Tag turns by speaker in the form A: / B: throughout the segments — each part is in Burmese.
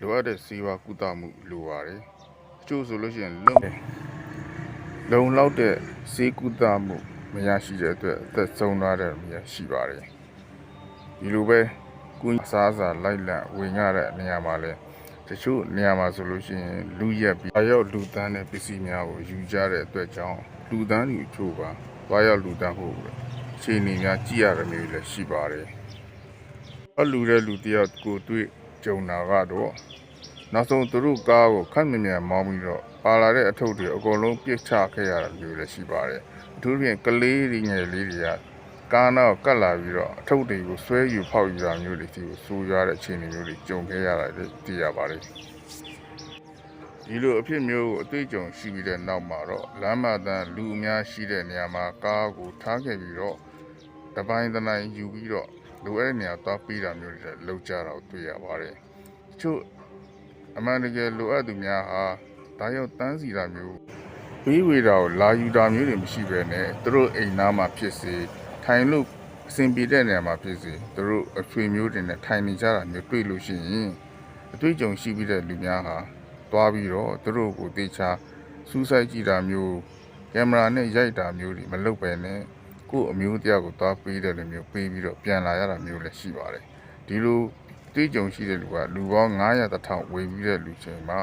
A: လိုအပ်တဲ့စေဝါကုသမှုလိုပါတယ်အချို့ဆိုလို့ရှိရင်လုံလုံလောက်တဲ့စေကုသမှုမရရှိတဲ့အတွက်အသက်ဆုံးသွားတဲ့နေရာရှိပါတယ်ဒီလိုပဲကုအစားအစာလိုက်လံဝင်ရတဲ့နေရာမှာလဲတချို့နေရာမှာဆိုလို့ရှိရင်လူရက်ပြီးအရောက်လူတန်းတဲ့ပစ္စည်းများကိုယူကြတဲ့အတွက်ကြောင့်လူတန်းတွေအချို့ပါဘာရောက်လူတန်းဖို့အခြေအနေများကြည့်ရတဲ့မျိုးလည်းရှိပါတယ်အလူတဲ့လူတယောက်ကိုတွေ့ ကြုံတာကတော့နောက်ဆုံးသူတို့ကားကိုခက်မြင်မြန်မောင်းပြီးတော့ပါလာတဲ့အထုပ်တွေအကုန်လုံးပြစ်ချခဲ့ရတာမျိုးလည်းရှိပါတယ်အထူးသဖြင့်ကလေးတွေငယ်လေးတွေကကားနောက်ကတ်လာပြီးတော့အထုပ်တွေကိုဆွဲယူဖောက်ယူတာမျိုးတွေဒီကိုဆိုးရွားတဲ့အခြေအနေမျိုးတွေကြုံခဲ့ရတာလည်းသိရပါတယ်ဒီလိုအဖြစ်မျိုးကိုအတွေ့အကြုံရှိပြီးတဲ့နောက်မှာတော့လမ်းမတန်းလူအများရှိတဲ့နေရာမှာကားကိုထားခဲ့ပြီးတော့တပိုင်းတနိုင်ယူပြီးတော့ လိုအပ်တဲ့နေရာသွားပေးတာမျိုးတွေလည်းလုပ်ကြတာကိုတွေ့ရပါတယ်။တချို့အမှန်တကယ်လိုအပ်သူများဟာဒါရောက်တန်းစီတာမျိုးပေးဝေတာကိုလာယူတာမျိုးတွေမရှိဘဲနဲ့သူတို့အိမ်သားမှာဖြစ်စေထိုင်လို့အဆင်ပြေတဲ့နေရာမှာဖြစ်စေသူတို့အချွေမျိုးတွေနဲ့ထိုင်နေကြတာမျိုးတွေ့လို့ရှိရင်အတွေ့အကြုံရှိပြီးတဲ့လူများဟာသွားပြီးတော့သူတို့ကိုတေချာစူးစိုက်ကြည့်တာမျိုးကင်မရာနဲ့ရိုက်တာမျိုးတွေမလုပ်ပဲနဲ့ ကိုယ့်အမျိုးတရားကိုသွားပေးတယ်လို့မျိုးပေးပြီးတော့ပြန်လာရတာမျိုးလည်းရှိပါတယ်ဒီလိုတွေးကြုံရှိတဲ့လူကလူပေါင်း900တထောင်ဝေပြီးတဲ့လူချိန်မှာ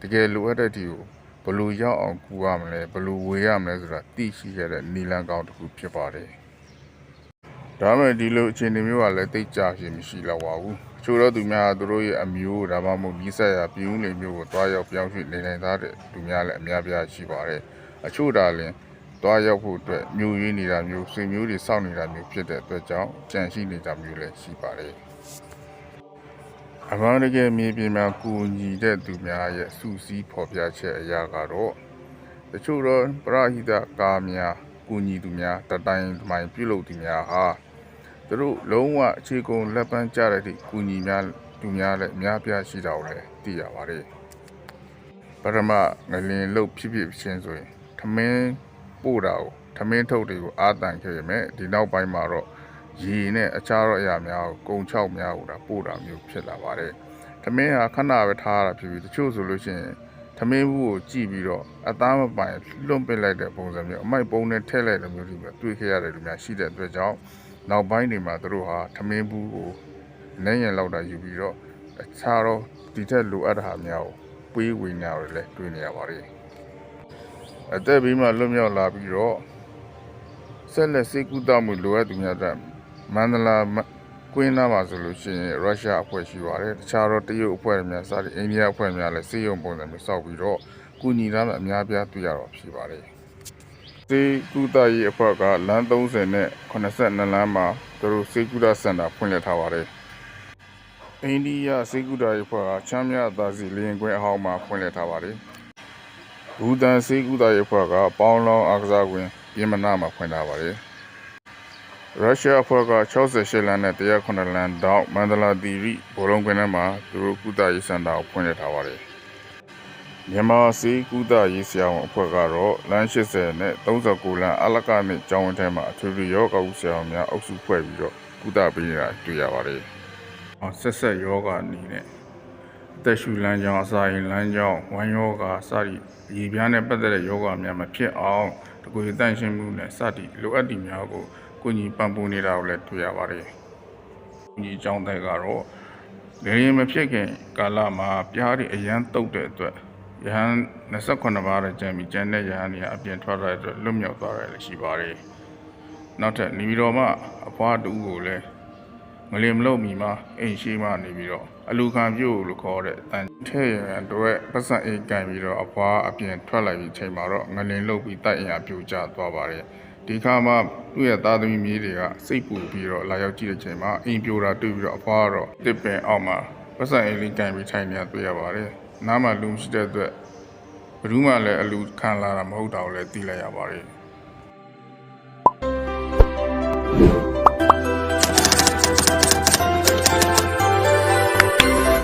A: တကယ်လိုအပ်တဲ့ဒီကိုဘယ်လိုရောက်အောင်ကူရမလဲဘယ်လိုဝေရမလဲဆိုတာသိရှိရတဲ့နီလန်ကောင်းတစ်ခုဖြစ်ပါတယ်ဒါမဲ့ဒီလိုအခြေအနေမျိုးကလည်းတိတ်ကြဖြစ်မရှိတော့ပါဘူးအချို့တော့သူများကသူတို့ရဲ့အမျိုးဒါမှမဟုတ်နီးစပ်ရာပြည်ဦးနေမျိုးကိုတွားရောက်ပြောင်းရွှေ့နေနိုင်သားတဲ့သူများလည်းအများပြားရှိပါတယ်အချို့ဒါလည်း သွားရောက်ဖို့အတွက်မျိုးရင်းနေတာမျိုးဆွေမျိုးတွေစောင့်နေတာမျိုးဖြစ်တဲ့အတွက်ကြောင့်ကြံရှိနေတာမျိုးလည်းရှိပါတယ်။အမှန်တကယ်မြေပြင်မှာကူညီတဲ့သူများရဲ့စူးစီးဖော်ပြချက်အရာကတော့တချို့တော့ပရဟိတကားများကူညီသူများတတိုင်းတမိုင်ပြုလုပ်သူများဟာသူတို့လုံးဝအခြေကုန်လက်ပန်းကျတဲ့ဒီကူညီများသူများလည်းအများပြားရှိတာကိုလည်းသိရပါတယ်။ပထမငလင်လုတ်ဖြစ်ဖြစ်ချင်းဆိုရင်ထမင်း ပို့တာကိုထမင်းထုတ်တွေကိုအာတန်ခဲ့ရမယ်ဒီနောက်ပိုင်းမှာတော့ရေနဲ့အခြားသောအရာများကိုကုံချောက်များကိုဒါပို့တာမျိုးဖြစ်လာပါတယ်ထမင်းဟာခဏပဲထားရတာဖြစ်ပြီးတချို့ဆိုလို့ရှိရင်ထမင်းဘူးကိုကြည့်ပြီးတော့အသားမပိုင်လွန့်ပစ်လိုက်တဲ့ပုံစံမျိုးအမိုက်ပုံနဲ့ထည့်လိုက်တဲ့မျိုးတွေပဲတွေ့ခဲ့ရတယ်လူများရှိတဲ့အတွက်ကြောင့်နောက်ပိုင်းတွေမှာသူတို့ဟာထမင်းဘူးကိုနိုင်ရင်လောက်တာယူပြီးတော့အခြားတော့ဒီထက်လိုအပ်တဲ့ဟာများကိုပေးဝေနေရတယ်လည်းတွေ့နေရပါတယ် အသက်ဘေးမှလွတ်မြောက်လာပြီးတော့ဆက်လက်စိတ်ကူးတမှုလိုအပ်သူများတဲ့မန္တလာကွင်းသားမှာဆိုလို့ရှိရင်ရုရှားအဖွဲ့ရှိပါတယ်တခြားတော့တရုတ်အဖွဲ့များစသည်အိန္ဒိယအဖွဲ့များလည်းစေယုံပုံစံမျိုးစောက်ပြီးတော့ကုညီသားများအများပြားတွေ့ရတော့ဖြစ်ပါတယ်စေကူတာရေးအဖွဲ့ကလမ်း30နဲ့82လမ်းမှာသူတို့စေကူတာစင်တာဖွင့်လှစ်ထားပါတယ်အိန္ဒိယစေကူတာရေးအဖွဲ့ကချမ်းမြသာစီလင်းကွင်းအဟောင်းမှာဖွင့်လှစ်ထားပါတယ် ဘူတန်စေးကူတာရဲ့ဖွဲ့ကပေါင်းလောင်းအားကစားကွင်းပြင်မနာမှာဖွင့်ထားပါတယ်။ရုရှားအဖွဲ့က68လမ်းနဲ့109လမ်းတောက်မန္တလာတီရီဘောလုံးကွင်းထဲမှာသူတို့ကူတာရေးစင်တာကိုဖွင့်ထားပါတယ်။မြန်မာစေးကူတာရေးဆရာဝန်အဖွဲ့ကတော့လမ်း80နဲ့39လမ်းအလကနဲ့ကျောင်းဝင်းထဲမှာအထွေထွေရောဂါဥဆရာဝန်များအုပ်စုဖွဲ့ပြီးတော့ကူတာပေးနေတာတွေ့ရပါတယ်။ဆက်ဆက်ယောဂအနေနဲ့ အသက်ရှူလမ်းကြောင်းအစာရင်လမ်းကြောင်းဝမ်းယောဂါစသည်ရေပြားနဲ့ပတ်သက်တဲ့ယောဂများမဖြစ်အောင်တကူတန့်ရှင်းမှုနဲ့စသည်လိုအပ်သည့်များကိုကုညီပံ့ပိုးနေတာကိုလည်းတွေ့ရပါတယ်။ကုညီကြောင်းတဲ့ကတော့လေရင်မဖြစ်ခင်ကာလမှာပြားတွေအရန်တုတ်တဲ့အတွက်ယဟန်28ပါးတဲ့ကျန်ပြီးကျန်တဲ့ယဟန်တွေအပြင်ထွက်လာတဲ့အတွက်လွတ်မြောက်သွားတယ်လည်းရှိပါတယ်။နောက်ထပ်နေပြည်တော်မှာအဖွားတူကိုလည်း ငလင်မလို့မီမှာအိမ်ရှိမှနေပြီးတော့အလူခံပြုတ်လို့ခေါ်တဲ့တန်ထဲရန်တော့ပတ်စံအိမ်ကန်ပြီးတော့အဖွားအပြင်ထွက်လာပြီးချိန်မှာတော့ငလင်လုတ်ပြီးတိုက်အင်အားပြိုကျသွားပါတယ်ဒီခါမှသူ့ရဲ့သားသမီးမြေးတွေကစိတ်ပူပြီးတော့လာရောက်ကြည့်တဲ့ချိန်မှာအိမ်ပြိုတာတွေ့ပြီးတော့အဖွားကတော့တစ်ပင်အောက်မှာပတ်စံအိမ်လေးကန်ပြီးထိုင်နေတာတွေ့ရပါတယ်နားမှာလူမရှိတဲ့အတွက်ဘယ်သူမှလည်းအလူခံလာတာမဟုတ်တာကိုလည်းသိလိုက်ရပါတယ်